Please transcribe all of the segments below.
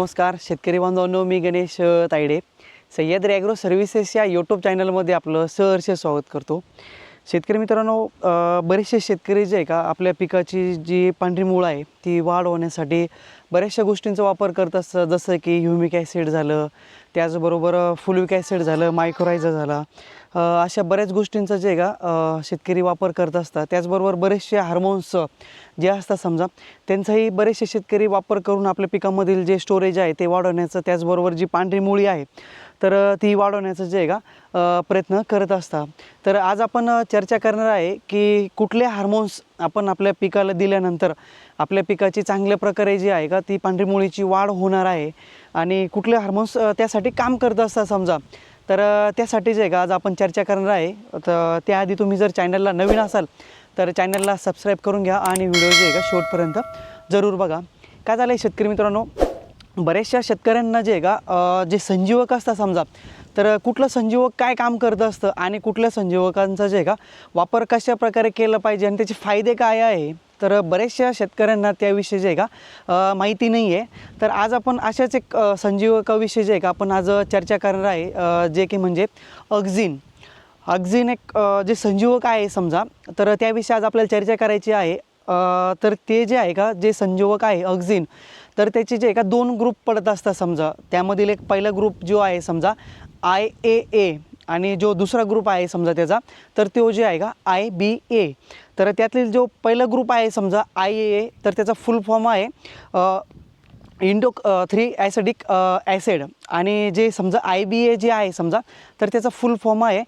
नमस्कार शेतकरी बांधवांनो मी गणेश तायडे. सह्याद्री ॲग्रो सर्व्हिसेस या यूट्यूब चॅनलमध्ये आपलं सहर्ष स्वागत करतो. शेतकरी मित्रांनो बरेचसे शेतकरी जे आहे का आपल्या पिकाची जी पांढरी मुळं आहे ती वाढ होण्यासाठी बऱ्याचशा गोष्टींचा वापर करत असतात जसं की ह्युमिक ॲसिड झालं त्याचबरोबर फुलविक ॲसिड झालं मायक्रोरायझा झाला. अशा बऱ्याच गोष्टींचा जे आहे का शेतकरी वापर करत असतात. त्याचबरोबर बरेचसे हार्मोन्स जे असतात समजा त्यांचाही बरेचसे शेतकरी वापर करून आपल्या पिकामधील जे स्टोरेज आहे ते वाढवण्याचं त्याचबरोबर जी पांढरी मुळी आहे तर ती वाढवण्याचं जे आहे का प्रयत्न करत असतात. तर आज आपण चर्चा करणार आहे की कुठले हार्मोन्स आपण आपल्या पिकाला दिल्यानंतर आपल्या पिकाची चांगल्या प्रकारे जी आहे का ती पांढरी मुळीची वाढ होणार आहे. आणि कुठले हार्मोन्स त्यासाठी काम करत असतात समजा तर त्यासाठी जे आहे का आज आपण चर्चा करणार आहे. तर त्याआधी तुम्ही जर चॅनलला नवीन असाल तर चॅनलला सबस्क्राईब करून घ्या आणि व्हिडिओ जे आहे का शेवटपर्यंत जरूर बघा. काय झालं आहे शेतकरी मित्रांनो? बऱ्याचशा शेतकऱ्यांना जे आहे का जे संजीवक असतात समजा तर कुठलं संजीवक काय काम करत असतं आणि कुठल्या संजीवकांचा जे आहे का वापर कशा प्रकारे केला पाहिजे आणि त्याचे फायदे काय आहे? तर बऱ्याचशा शेतकऱ्यांना त्याविषयी जे आहे का माहिती नाही आहे तर आज आपण अशाच एक संजीवकाविषयी जे आहे का आपण आज चर्चा करणार आहे जे की म्हणजे अग्झिन अग्झिन एक जे संजीवक आहे समजा तर त्याविषयी आज आपल्याला चर्चा करायची आहे. तर ते जे आहे का जे संजीवक आहे अग्झिन तर त्याचे जे आहे का दोन ग्रुप पडत असतात समजा. त्यामधील एक पहिला ग्रुप जो आहे समजा आय ए ए आणि जो दुसरा ग्रुप आहे समजा त्याचा तर तो जे आहे का आय बी ए तर त्यातील जो पहिला ग्रुप आहे समजा आय ए ए तर त्याचा फुल फॉर्म आहे इंडो थ्री ॲसिडिक ॲसिड आणि जे समजा आय बी ए जे आहे समजा तर त्याचा फुल फॉर्म आहे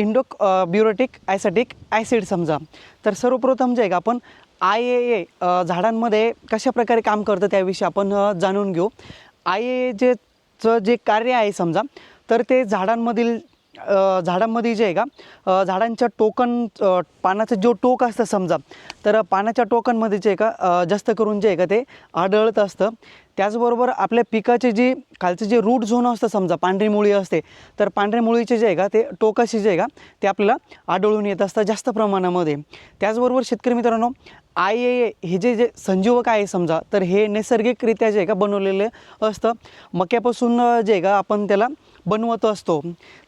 इंडोक ब्युरोटिक ॲसिडिक ॲसिड समजा. तर सर्वप्रथम जे आहे का आपण आय ए ए झाडांमध्ये कशा प्रकारे काम करतं त्याविषयी आपण जाणून घेऊ. आय ए जेचं जे कार्य आहे समजा तर ते झाडांमधील झाडांमध्ये जे आहे का झाडांच्या टोकन पानाचं जो टोक असतं समजा तर पानाच्या टोकांमध्ये जे आहे का जास्त करून जे आहे का ते आढळत असतं. त्याचबरोबर आपल्या पिकाचे जी खालचं जे रूट झोन असतं समजा पांढरी मुळी असते तर पांढऱ्या मुळीचे जे आहे का ते टोकाशी जे आहे का ते आपल्याला आढळून येत असतं जास्त प्रमाणामध्ये. त्याचबरोबर शेतकरी मित्रांनो आय ए ए हे जे जे संजीवक आहे समजा तर हे नैसर्गिकरित्या जे आहे का बनवलेलं असतं. मक्यापासून जे आहे का आपण त्याला बनवत असतो.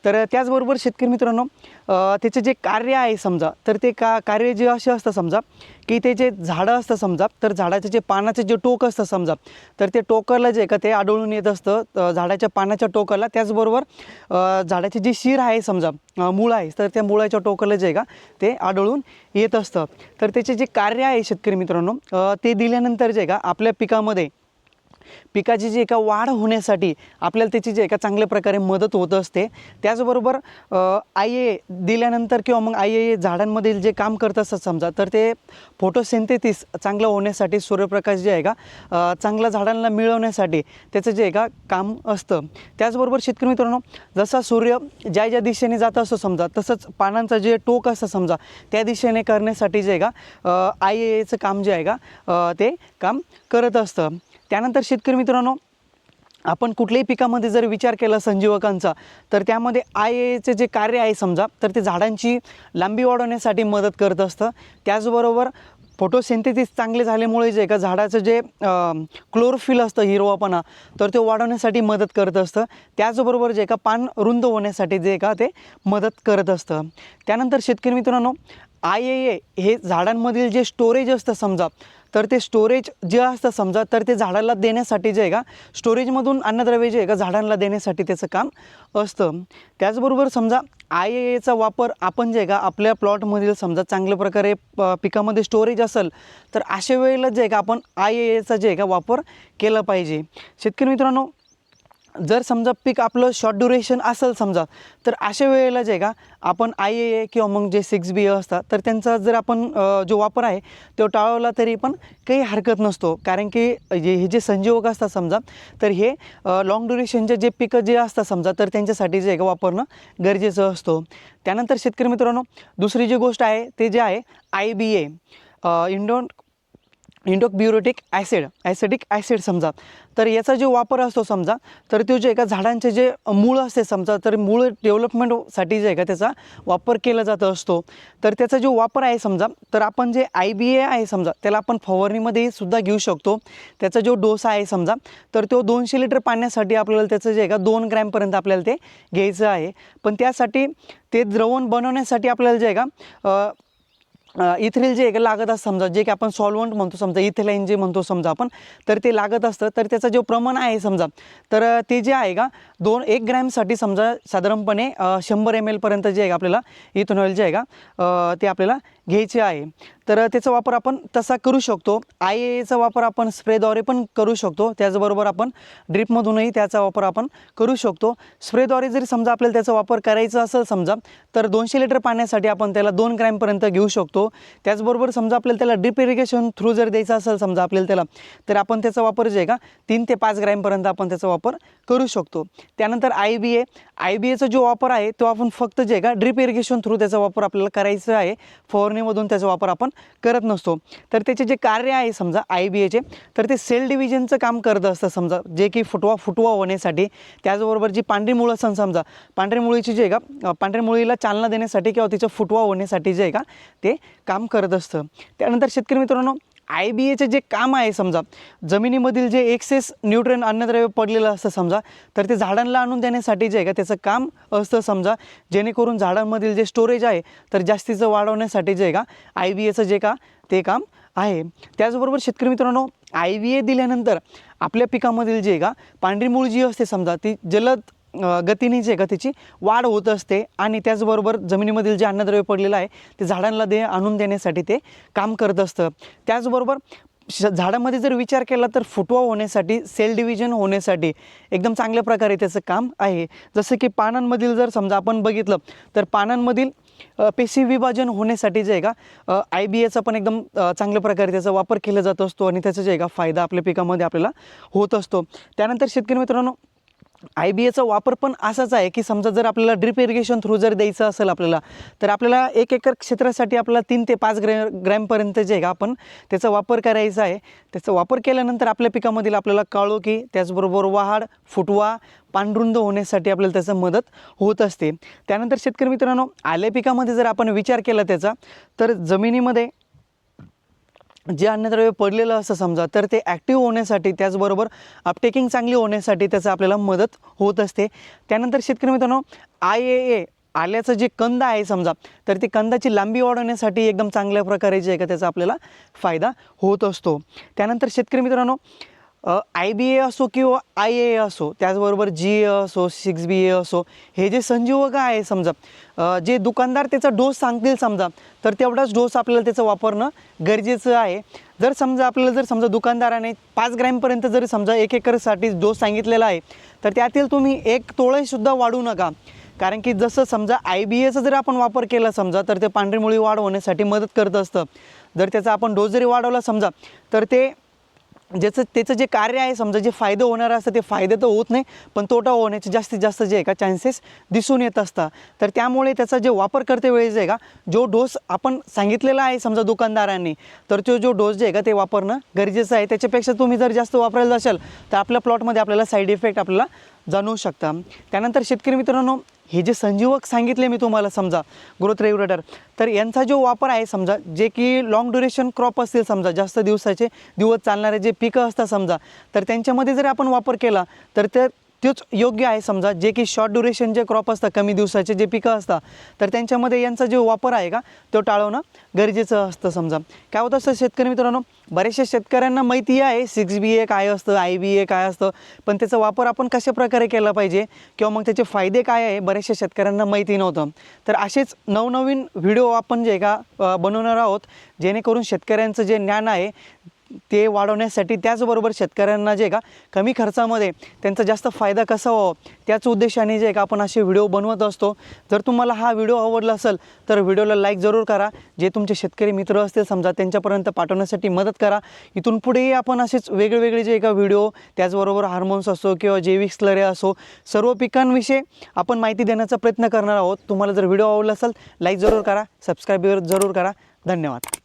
तर त्याचबरोबर शेतकरी मित्रांनो त्याचे जे कार्य आहे समजा तर ते का कार्य जे असे असतं समजा की ते जे झाडं असतं समजा तर झाडाचे जे पानाचं जे टोक असतं समजा तर ते टोकाला जे आहे का ते आढळून येत असतं. झाडाच्या पानाच्या टोकाला त्याचबरोबर झाडाची जी शिर आहे समजा मुळं मूळ आहे तर त्या मुळाच्या टोकाला जे आहे का ते आढळून येत असतं. तर त्याचे जे कार्य आहे शेतकरी मित्रांनो ते दिल्यानंतर जे आहे का आपल्या पिकामध्ये पिकाची जी एका वाढ होण्यासाठी आपल्याला त्याची जी एका चांगल्या प्रकारे मदत होत असते त्याचबरोबर आय ए दिल्यानंतर किंवा मग आय ए झाडांमधील जे काम करत असतात समजा तर ते फोटोसिंथेसिस चांगलं होण्यासाठी सूर्यप्रकाश जे आहे का चांगल्या चांगला झाडांना मिळवण्यासाठी त्याचं जे आहे का काम असतं. त्याचबरोबर शेतकरी मित्रांनो जसा सूर्य ज्या ज्या दिशेने जात असतो समजा तसंच पानांचं जे टोक असतं समजा त्या दिशेने करण्यासाठी जे आहे का आय एचं काम जे आहे का ते काम करत असतं. त्यानंतर शेतकरी मित्रांनो आपण कुठल्याही पिकामध्ये जर विचार केला संजीवकांचा तर त्यामध्ये आय एचे जे कार्य आहे समजा तर ते झाडांची लांबी वाढवण्यासाठी मदत करत असतं. त्याचबरोबर फोटोसिंथेसिस चांगले झाल्यामुळे जे एका का झाडाचं जे क्लोरोफिल असतं हिरवापणा तर ते वाढवण्यासाठी मदत करत असतं. त्याचबरोबर जे का पान रुंद होण्यासाठी जे का ते मदत करत असतं. त्यानंतर शेतकरी मित्रांनो आय ए ए हे झाडांमधील जे स्टोरेज असतं समजा तर ते स्टोरेज जे असतं समजा तर ते झाडाला देण्यासाठी जे आहे का स्टोरेजमधून अन्नद्रव्य जे आहे का झाडांना देण्यासाठी त्याचं काम असतं. त्याचबरोबर समजा आय एचा वापर आपण जे आहे का आपल्या प्लॉटमधील समजा चांगल्या प्रकारे प पिकामध्ये स्टोरेज असेल तर अशा वेळेला जे आहे का आपण आय ए एचा जे आहे का वापर केला पाहिजे. शेतकरी मित्रांनो जर समजा पीक आपलं शॉर्ट ड्युरेशन असेल समजा तर अशा वेळेला जे आहे का आपण आय ए ए किंवा मग जे सिक्स बी ए असतात तर त्यांचा जर आपण जो वापर आहे तो टाळवला तरी पण काही हरकत नसतो. कारण की जे हे जे संजीवक असतात समजा तर हे लाँग ड्युरेशनचे जे पिकं जे असतात समजा तर त्यांच्यासाठी जे का वापरणं गरजेचं असतो. त्यानंतर शेतकरी मित्रांनो दुसरी जी गोष्ट आहे ते जे आहे I B A indole indolebutyric acid acidic acid समजा. तर याचा जो वापर असतो समजा तर तो जे एका झाडांचे जे मूळ असते समजा तर मूळ डेव्हलपमेंटसाठी जे आहे का त्याचा वापर केला जात असतो. तर त्याचा जो वापर आहे समजा तर आपण जे आय बी ए आहे समजा त्याला आपण फवारणीमध्ये सुद्धा घेऊ शकतो. त्याचा जो डोस आहे समजा तर तो दोनशे लिटर पाण्यासाठी आपल्याला त्याचं जे आहे का दोन ग्रॅमपर्यंत आपल्याला ते घ्यायचं आहे. पण त्यासाठी ते द्रवण बनवण्यासाठी आपल्याला जे आहे का अ, जे एक लागत असतं समजा जे की आपण सॉल्वंट म्हणतो समजा इथेलाईन जे म्हणतो समजा आपण तर ते लागत असतं. तर त्याचं जे प्रमाण आहे समजा तर ते जे आहे का दोन एक ग्रॅमसाठी समजा साधारणपणे शंभर एम एलपर्यंत जे आहे का आपल्याला इथेनॉल जे आहे का ते आपल्याला घ्यायचे आहे. तर त्याचा वापर आपण तसा करू शकतो. आय एचा वापर आपण स्प्रेद्वारे पण करू शकतो. त्याचबरोबर आपण ड्रिपमधूनही त्याचा वापर आपण करू शकतो. स्प्रेद्वारे जरी समजा आपल्याला त्याचा वापर करायचा असेल समजा तर दोनशे लिटर पाण्यासाठी आपण त्याला दोन ग्रॅमपर्यंत घेऊ शकतो. त्याचबरोबर समजा आपल्याला त्याला ड्रिप इरिगेशन थ्रू जर द्यायचं असेल समजा आपल्याला त्याला तर आपण त्याचा वापर जे आहे का तीन ते पाच ग्रॅमपर्यंत आपण त्याचा वापर करू शकतो. त्यानंतर आय बी ए आय बी एचा जो वापर आहे तो आपण फक्त जे आहे का ड्रिप इरिगेशन थ्रू त्याचा वापर आपल्याला करायचा आहे. फवारणीमधून त्याचा वापर आपण करत नसतो. तर त्याचे जे कार्य आहे समजा आय बी एचे तर ते सेल डिव्हिजनचं काम करत असतं समजा. जे की फुटवा फुटवा होण्यासाठी. त्याचबरोबर जी पांढरी मुळं असं समजा. पांढरी मुळीची जे आहे का पांढरी पांढऱ्या मुळीला चालना देण्यासाठी किंवा तिचं फुटवा होण्यासाठी जे आहे का ते काम करत असतं. त्यानंतर शेतकरी मित्रांनो आय बी एचं जे काम आहे समजा जमिनीमधील जे एक्सेस न्यूट्रन अन्नद्रव्य पडलेलं असतं समजा तर ते झाडांना आणून देण्यासाठी जे आहे का त्याचं काम असतं समजा जेणेकरून झाडांमधील जे स्टोरेज आहे तर जास्तीचं वाढवण्यासाठी जे आहे का आय बी एचं जे का ते काम आहे. त्याचबरोबर शेतकरी मित्रांनो आय बी ए दिल्यानंतर आपल्या पिकामधील जे आहे का पांढरी मूळ जी असते समजा ती जलद गतीने जे आहे का त्याची वाढ होत असते आणि त्याचबरोबर जमिनीमधील जे अन्नद्रव्य पडलेलं आहे ते झाडांना दे आणून देण्यासाठी ते काम करत असतं. त्याचबरोबर श झाडामध्ये जर विचार केला तर फुटवा होण्यासाठी सेल डिव्हिजन होण्यासाठी एकदम चांगल्या प्रकारे त्याचं काम आहे. जसं की पानांमधील जर समजा आपण बघितलं तर पानांमधील पेशी विभाजन होण्यासाठी जे आहे का आय बी एचा पण एकदम चांगल्या प्रकारे त्याचा वापर केला जात असतो आणि त्याचा जे आहे का फायदा आपल्या पिकामध्ये आपल्याला होत असतो. त्यानंतर शेतकरी मित्रांनो आय बी एचा वापर पण असाच आहे की समजा जर आपल्याला ड्रिप इरिगेशन थ्रू जर द्यायचं असेल आपल्याला तर आपल्याला एक एकर क्षेत्रासाठी आपल्याला तीन ते पाच ग्रॅ ग्रॅमपर्यंत जे आहे का आपण त्याचा वापर करायचा आहे. त्याचा वापर केल्यानंतर आपल्या पिकामधील आपल्याला काळोखी त्याचबरोबर वाढ फुटवा पांढरुंद होण्यासाठी आपल्याला त्याचं मदत होत असते. त्यानंतर शेतकरी मित्रांनो आल्या पिकामध्ये जर आपण विचार केला त्याचा तर जमिनीमध्ये जे अन्नद्रव्य पडलेलं असं समजा तर ते ॲक्टिव्ह होण्यासाठी त्याचबरोबर अपटेकिंग चांगली होण्यासाठी त्याचं आपल्याला मदत होत असते. त्यानंतर शेतकरी मित्रांनो आय ए ए आल्याचं जे कंद आहे समजा तर ती कंदाची लांबी वाढवण्यासाठी एकदम चांगल्या प्रकारे जे आहे का त्याचा आपल्याला फायदा होत असतो. त्यानंतर शेतकरी मित्रांनो आय बी ए असो किंवा आय ए असो त्याचबरोबर जी ए असो सिक्स बी ए असो हे जे संजीवक आहे समजा जे दुकानदार त्याचा डोस सांगतील समजा तर तेवढाच डोस आपल्याला त्याचं वापरणं गरजेचं आहे. जर समजा आपल्याला जर समजा दुकानदाराने पाच ग्रॅमपर्यंत जर समजा एक एकरसाठी डोस सांगितलेला आहे तर त्यातील तुम्ही एक तोळेसुद्धा वाढू नका. कारण की जसं समजा आय बी एचा जर आपण वापर केला समजा तर ते पांढरी मुळी वाढ होण्यासाठी मदत करत असतं. जर त्याचा आपण डोस जरी वाढवला समजा तर ते ज्याचं त्याचं जे कार्य आहे समजा जे फायदे होणार असतं ते फायदे तर होत नाही पण तोटा होण्याचे जास्तीत जास्त जे आहे का चान्सेस दिसून येत असतात. तर त्यामुळे त्याचा जे वापर करते वेळेस आहे का जो डोस आपण सांगितलेला आहे समजा दुकानदारांनी तर तो जो डोस जे आहे का ते वापरणं गरजेचं आहे. त्याच्यापेक्षा तुम्ही जर जास्त वापरायला असाल तर आपल्या प्लॉटमध्ये आपल्याला साईड इफेक्ट आपल्याला जाणवू शकता. त्यानंतर शेतकरी मित्रांनो हे जे संजीवक सांगितले मी तुम्हाला समजा ग्रोथ रेग्युलेटर तर यांचा जो वापर आहे समजा जे की लॉंग ड्युरेशन क्रॉप असतील समजा जास्त दिवसाचे दिवस चालणारे जे पिकं असतात समजा तर त्यांच्यामध्ये जर आपण वापर केला तर ते तोच योग्य आहे. समजा जे की शॉर्ट ड्युरेशन जे क्रॉप असतात कमी दिवसाचे जे पिकं असतात तर त्यांच्यामध्ये यांचा जो वापर आहे का तो टाळवणं गरजेचं असतं समजा. काय होतं असतं शेतकरी मित्रांनो बऱ्याचशा शेतकऱ्यांना माहिती आहे सिक्स बी ए काय असतं आय बी ए काय असतं पण त्याचा वापर आपण कशा प्रकारे केला पाहिजे किंवा मग त्याचे फायदे काय आहे बऱ्याचशा शेतकऱ्यांना माहिती नव्हतं. तर असेच नवनवीन व्हिडिओ आपण जे का बनवणार आहोत जेणेकरून शेतकऱ्यांचं जे ज्ञान आहे ते वाढवण्यासाठी त्याचबरोबर शेतकऱ्यांना जे का कमी खर्चामध्ये त्यांचा जास्त फायदा कसा व्हावा त्याच उद्देशाने जे का आपण असे व्हिडिओ बनवत असतो. जर तुम्हाला हा व्हिडिओ आवडला असेल तर व्हिडिओला लाईक जरूर करा. जे तुमचे शेतकरी मित्र असतील समजा त्यांच्यापर्यंत पाठवण्यासाठी मदत करा. इथून पुढेही आपण असेच वेगवेगळे जे का व्हिडिओ त्याचबरोबर हार्मोन्स असो किंवा जैविक स्लरे असो सर्व पिकांविषयी आपण माहिती देण्याचा प्रयत्न करणार आहोत. तुम्हाला जर व्हिडिओ आवडला असेल लाईक जरूर करा. सबस्क्राईब जरूर करा. धन्यवाद.